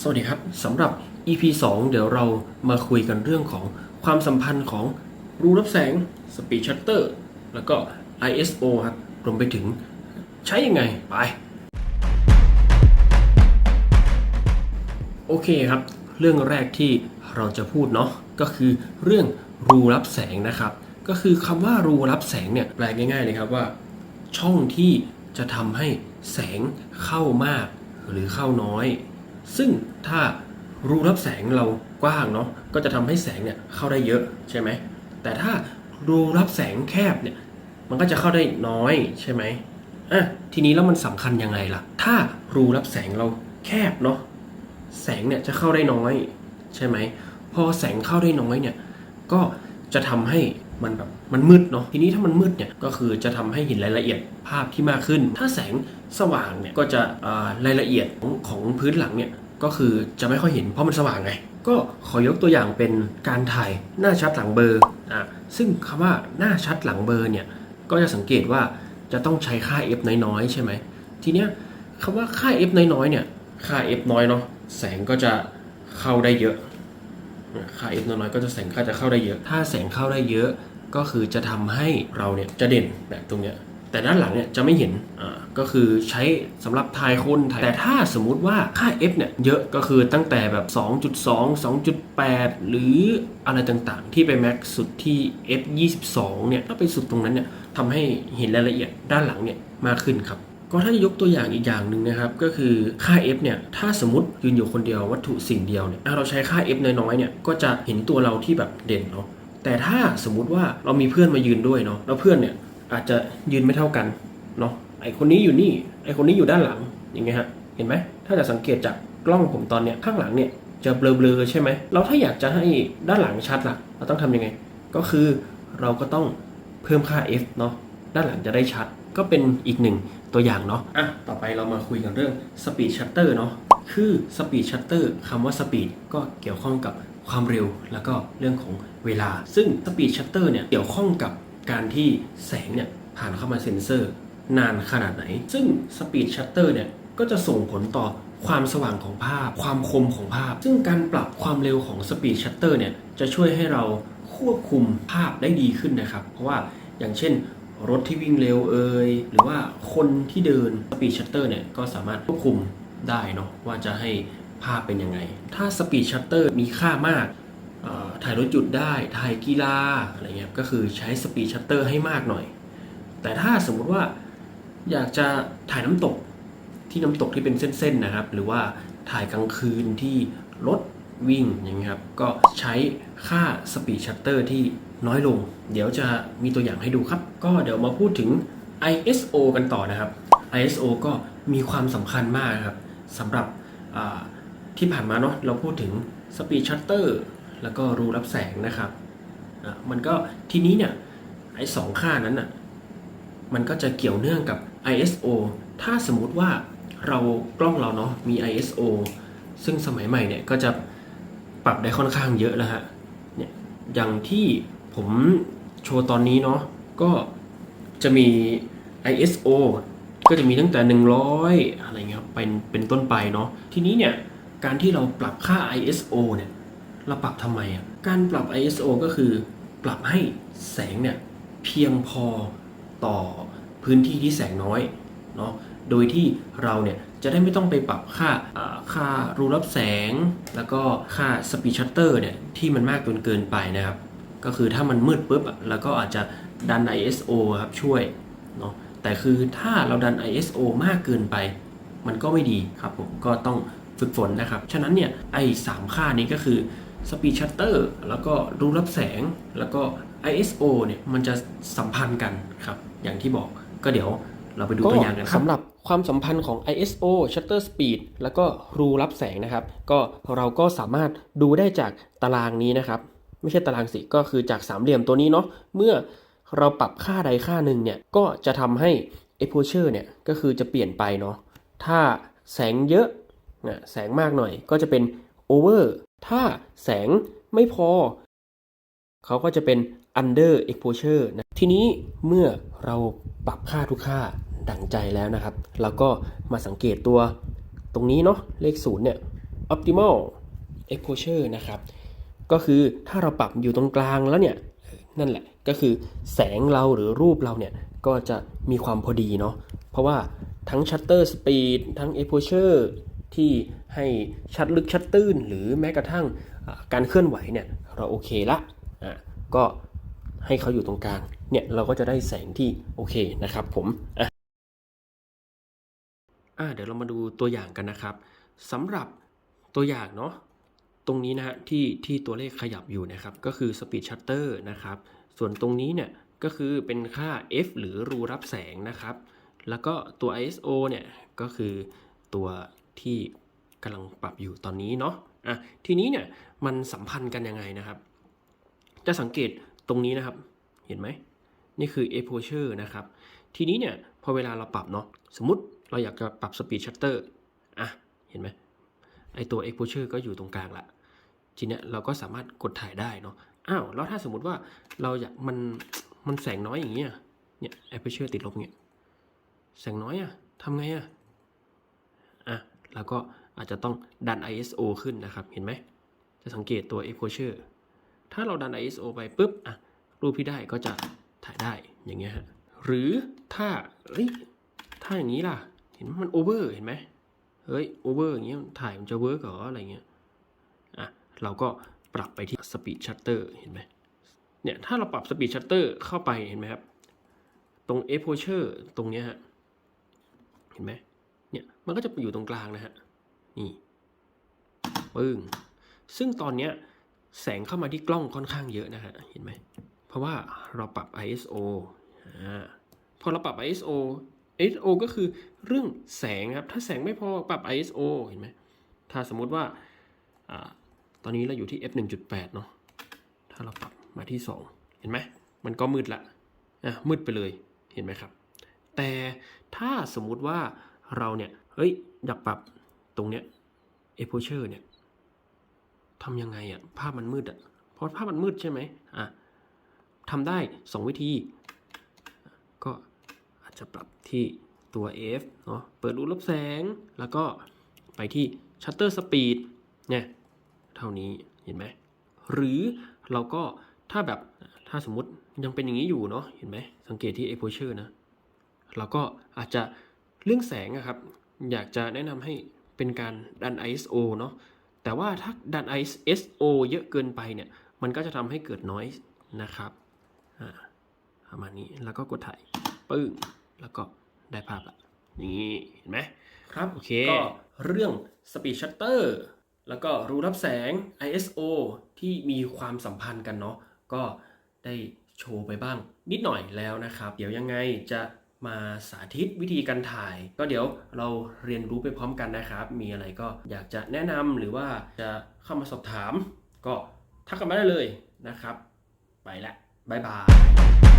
สวัสดีครับสำหรับ EP 2 เดี๋ยวเรามาคุยกันเรื่องของความสัมพันธ์ของรูรับแสง Speed Shutter แล้วก็ ISO ครับรวมไปถึงใช้ยังไง ไป โอเคครับ เรื่องแรกที่เราจะพูดเนาะก็คือเรื่องรูรับแสงนะครับ ก็คือคำว่ารูรับแสงเนี่ยแปลง่ายๆเลยครับว่า ช่องที่จะทำให้แสงเข้ามากหรือเข้าน้อย ซึ่งถ้ารูรับแสงเรากว้างเนาะก็จะทำให้แสงเนี่ยเข้าได้เยอะใช่ไหมแต่ถ้ารูรับแสงแคบเนี่ยมันก็จะเข้าได้น้อยใช่ไหมอะทีนี้แล้วมันสำคัญยังไงล่ะ ถ้ารูรับแสงเราแคบเนาะแสงเนี่ยจะเข้าได้น้อย ใช่ไหมพอแสงเข้าได้น้อยเนี่ยก็จะทำให้ มันแบบมันมืดเนาะทีนี้ถ้ามันมืดเนี่ยก็คือจะทำให้เห็นรายละเอียดภาพที่มากขึ้น ถ้าแสงสว่างเนี่ยก็จะรายละเอียดของของพื้นหลังเนี่ยก็คือจะไม่ค่อยเห็นเพราะมันสว่างไง ก็ขอยกตัวอย่างเป็นการถ่ายหน้าชัดหลังเบลออะซึ่งคำว่าหน้าชัดหลังเบลอเนี่ยก็จะสังเกตว่าจะต้องใช้ค่า f น้อยๆใช่ไหมทีเนี้ยคำว่าค่า f น้อยๆเนี่ยค่า f น้อยเนาะแสงก็จะเข้าได้เยอะ ค่า f น้อยๆก็จะแสงเข้าจะเข้าได้เยอะ ถ้าแสงเข้าได้เยอะก็คือจะทำให้เราเนี่ยจะเด่นแบบตรงเนี้ยแต่ด้านหลังเนี่ยจะไม่เห็น อ่า ก็คือใช้สำหรับถ่ายคนถ่ายแต่ถ้าสมมุติว่าค่า f เนี่ยเยอะก็คือตั้งแต่แบบ 2.2 2.8 หรืออะไรต่างๆ ที่ไปแม็กสุดที่ f 22เนี่ยถ้าไปสุดตรงนั้นเนี่ยทำให้เห็นรายละเอียดด้านหลังเนี่ยมากขึ้นครับ ก็ถ้าจะยกตัวอย่างอีกอย่างหนึ่งนะครับ ก็คือค่า f เนี่ย ถ้าสมมติยืนอยู่คนเดียววัตถุสิ่งเดียวเนี่ยเราใช้ค่า f น้อยๆเนี่ยก็จะเห็นตัวเราที่แบบเด่นเนาะแต่ถ้าสมมุติว่าเรามีเพื่อนมายืนด้วยเนาะแล้วเพื่อนเนี่ยอาจจะยืนไม่เท่ากันเนาะไอคนนี้อยู่นี่ไอคนนี้อยู่ด้านหลังอย่างเงี้ยฮะเห็นไหมถ้าจะสังเกตจากกล้องผมตอนเนี้ยข้างหลังเนี่ยจะเบลอๆใช่ไหมเราถ้าอยากจะให้ด้านหลังชัดล่ะ เราต้องทำยังไง ก็คือเราก็ต้องเพิ่มค่า f เนาะด้านหลังจะได้ชัด ก็เป็นอีกหนึ่งตัวอย่างเนาะอะต่อไปเรามาคุยกันเรื่อง Speed Shutter เนาะคือ Speed Shutter คำว่า Speed ก็เกี่ยวข้องกับความเร็วแล้วก็เรื่องของเวลา ซึ่ง Speed Shutter เนี่ยเกี่ยวข้องกับการที่แสงเนี่ยผ่านเข้ามาเซ็นเซอร์ นานขนาดไหน ซึ่ง Speed Shutter เนี่ยก็จะส่งผลต่อความสว่างของภาพ ความคมของภาพ ซึ่งการปรับความเร็วของ Speed Shutter เนี่ยจะช่วยให้เราควบคุมภาพได้ดีขึ้นนะครับ เพราะว่าอย่างเช่น รถที่วิ่งเร็วเอ่ยหรือว่าคนที่เดินสปีดชัตเตอร์เนี่ยก็สามารถควบคุมได้เนาะว่าจะให้ภาพเป็นยังไง ถ้าสปีดชัตเตอร์มีค่ามากถ่ายรถจุดได้ ถ่ายกีฬาอะไรเงี้ยก็คือใช้สปีดชัตเตอร์ให้มากหน่อย แต่ถ้าสมมุติว่าอยากจะถ่ายน้ำตกที่น้ำตกที่เป็นเส้นๆนะครับ หรือว่าถ่ายกลางคืนที่รถ วิ่งอย่างเงี้ยครับ ก็ใช้ค่าสปีดชัตเตอร์ที่น้อยลง เดี๋ยวจะมีตัวอย่างให้ดูครับ ก็เดี๋ยวมาพูดถึง ISO กันต่อนะครับ ISO ก็มีความสำคัญมากครับสำหรับที่ผ่านมาเนาะเราพูดถึงสปีดชัตเตอร์แล้วก็รูรับแสงนะครับมันก็ทีนี้เนี่ยไอ้สองค่านั้นน่ะมันก็จะเกี่ยวเนื่องกับ ISO ถ้าสมมุติว่าเรากล้องเราเนาะมี ISO ซึ่งสมัยใหม่เนี่ยก็จะ ปรับได้ค่อนข้างเยอะแล้วฮะเนี่ยอย่างที่ผมโชว์ตอนนี้เนาะก็จะมี ISO ก็จะมีตั้งแต่ 100 อะไรเงี้ยครับเป็นเป็นต้นไปเนาะทีนี้เนี่ยการที่เราปรับค่า ISO เนี่ยเราปรับทำไมอะการปรับ ISO ก็คือปรับให้แสงเนี่ยเพียงพอต่อพื้นที่ที่แสงน้อยเนาะโดยที่เราเนี่ย จะได้ไม่ต้องไปปรับค่าค่ารูรับแสง แล้วก็ค่าสปีดชัตเตอร์เนี่ยที่มันมากจนเกินไปนะครับ ก็คือถ้ามันมืดปุ๊บแล้วก็อาจจะดัน ISO ครับช่วยเนาะแต่คือถ้าเราดัน ISO มากเกินไป มันก็ไม่ดีครับผมก็ต้องฝึกฝนนะครับ ฉะนั้นเนี่ยไอ้สามค่านี้ก็คือ Speed Shutter แล้วก็รูรับแสงแล้วก็ ISO เนี่ยมันจะสัมพันธ์กันครับ อย่างที่บอกก็เดี๋ยวเราไปดูตัวอย่างกันครับสำหรับ ความสัมพันธ์ของ ISO Shutter Speed แล้วก็รูรับแสงนะครับ ก็เราก็สามารถดูได้จากตารางนี้นะครับ ไม่ใช่ตารางสิก็คือจากสามเหลี่ยมตัวนี้เนาะเมื่อเราปรับค่าใดค่าหนึ่งเนี่ยก็จะทำให้ exposure เนี่ยก็คือจะเปลี่ยนไปเนาะถ้าแสงเยอะนะแสงมากหน่อยก็จะเป็น over ถ้าแสงไม่พอ เขาก็จะเป็น under exposure นะทีนี้เมื่อเราปรับค่าทุกค่า ดังใจแล้วนะครับ เราก็มาสังเกตตัวตรงนี้เนาะเลขศูนย์เนี่ย optimal exposure นะครับ ก็คือถ้าเราปรับอยู่ตรงกลางแล้วเนี่ย นั่นแหละก็คือแสงเราหรือรูปเราเนี่ย ก็จะมีความพอดีเนาะเพราะว่าทั้ง shutter speed ทั้ง exposure ที่ให้ชัดลึกชัดตื้น หรือแม้กระทั่งการเคลื่อนไหวเนี่ย เราโอเคละอะก็ให้เขาอยู่ตรงกลางเนี่ยเราก็จะได้แสงที่โอเคนะครับผมอะ อ่าเดี๋ยวเรามาดูตัวอย่างกันนะครับสำหรับตัวอย่างเนาะตรงนี้นะฮะที่ที่ตัวเลขขยับอยู่นะครับ ก็คือ speed shutter นะครับ ส่วนตรงนี้เนี่ยก็คือเป็นค่า f หรือรูรับแสงนะครับ แล้วก็ตัว ISO เนี่ยก็คือตัวที่กำลังปรับอยู่ตอนนี้เนาะอะทีนี้เนี่ยมันสัมพันธ์กันยังไงนะครับ จะสังเกตตรงนี้นะครับ เห็นไหมนี่คือ exposure นะครับ ทีนี้เนี่ยพอเวลาเราปรับเนาะสมมติ เราอยากจะปรับ speed shutter อะ เห็นไหมไอตัว exposure ก็อยู่ตรงกลางละทีเนี้ยเราก็สามารถกดถ่ายได้เนาะอ้าวแล้วถ้าสมมติว่าเราอยากมันมันแสงน้อยอย่างเงี้ยเนี่ย aperture ติดลบเงี้ยแสงน้อยอะทำไงอะอะแล้วก็อาจจะต้องดัน ISO ขึ้นนะครับ เห็นไหม จะสังเกตตัว exposure ถ้าเราดัน ISO ไปปุ๊บ อะ รูปที่ได้ก็จะถ่ายได้อย่างเงี้ยฮะ หรือถ้าเอ้ยถ้าอย่างนี้ล่ะ เห็นมันโอเวอร์เห็นไหมเฮ้ยโอเวอร์อย่างเงี้ยถ่ายมันจะเวิร์กเหรออะไรเงี้ยอะเราก็ปรับไปที่ speed shutter เห็นไหมเนี่ยถ้าเราปรับ speed shutter เข้าไปเห็นไหมครับ ตรง exposure ตรงเนี้ยฮะเห็นไหมเนี่ยมันก็จะไปอยู่ตรงกลางนะฮะนี่ปึ้งซึ่งตอนเนี้ยแสงเข้ามาที่กล้องค่อนข้างเยอะนะฮะเห็นไหมเพราะว่าเราปรับ ISO อ่าพอเราปรับ ISO ISO ก็คือเรื่องแสงครับ ถ้าแสงไม่พอปรับ ISO เห็นไหม ถ้าสมมติว่าอตอนนี้เราอยู่ที่ f 1.8 เนาะ ถ้าเราปรับมาที่ 2 เห็นไหม มันก็มืดละอะมืดไปเลย เห็นไหมครับ แต่ถ้าสมมุติว่าเราเนี่ย เฮ้ย อยากปรับตรงเนี้ย exposure เนี่ยทำยังไงอะภาพมันมืดอะเพราะภาพมันมืดใช่ไหมอะทำได้ 2 วิธี จะปรับที่ตัว F เนาะเปิดรูรับแสง แล้วก็ไปที่ shutter speed เนี่ยเท่านี้เห็นไหมหรือเราก็ถ้าแบบถ้าสมมติยังเป็นอย่างนี้อยู่เนาะเห็นไหมสังเกตที่ exposure นะเราก็อาจจะเรื่องแสงอะครับ อยากจะแนะนำให้เป็นการดัน ISO เนาะแต่ว่าถ้าดัน ISO เยอะเกินไปเนี่ย มันก็จะทำให้เกิด noise นะครับอ่าประมาณนี้แล้วก็กดถ่ายปึ้ง แล้วก็ได้ภาพละอย่างนี้เห็นไหมครับโอเคก็เรื่อง speed shutter แล้วก็รูรับแสง ISO ที่มีความสัมพันธ์กันเนาะก็ได้โชว์ไปบ้าง นิดหน่อยแล้วนะครับ เดี๋ยวยังไงจะมาสาธิตวิธีการถ่าย ก็เดี๋ยวเราเรียนรู้ไปพร้อมกันนะครับ มีอะไรก็อยากจะแนะนำหรือว่าจะเข้ามาสอบถาม ก็ทักกันมาได้เลยนะครับ ไปละบ๊ายบาย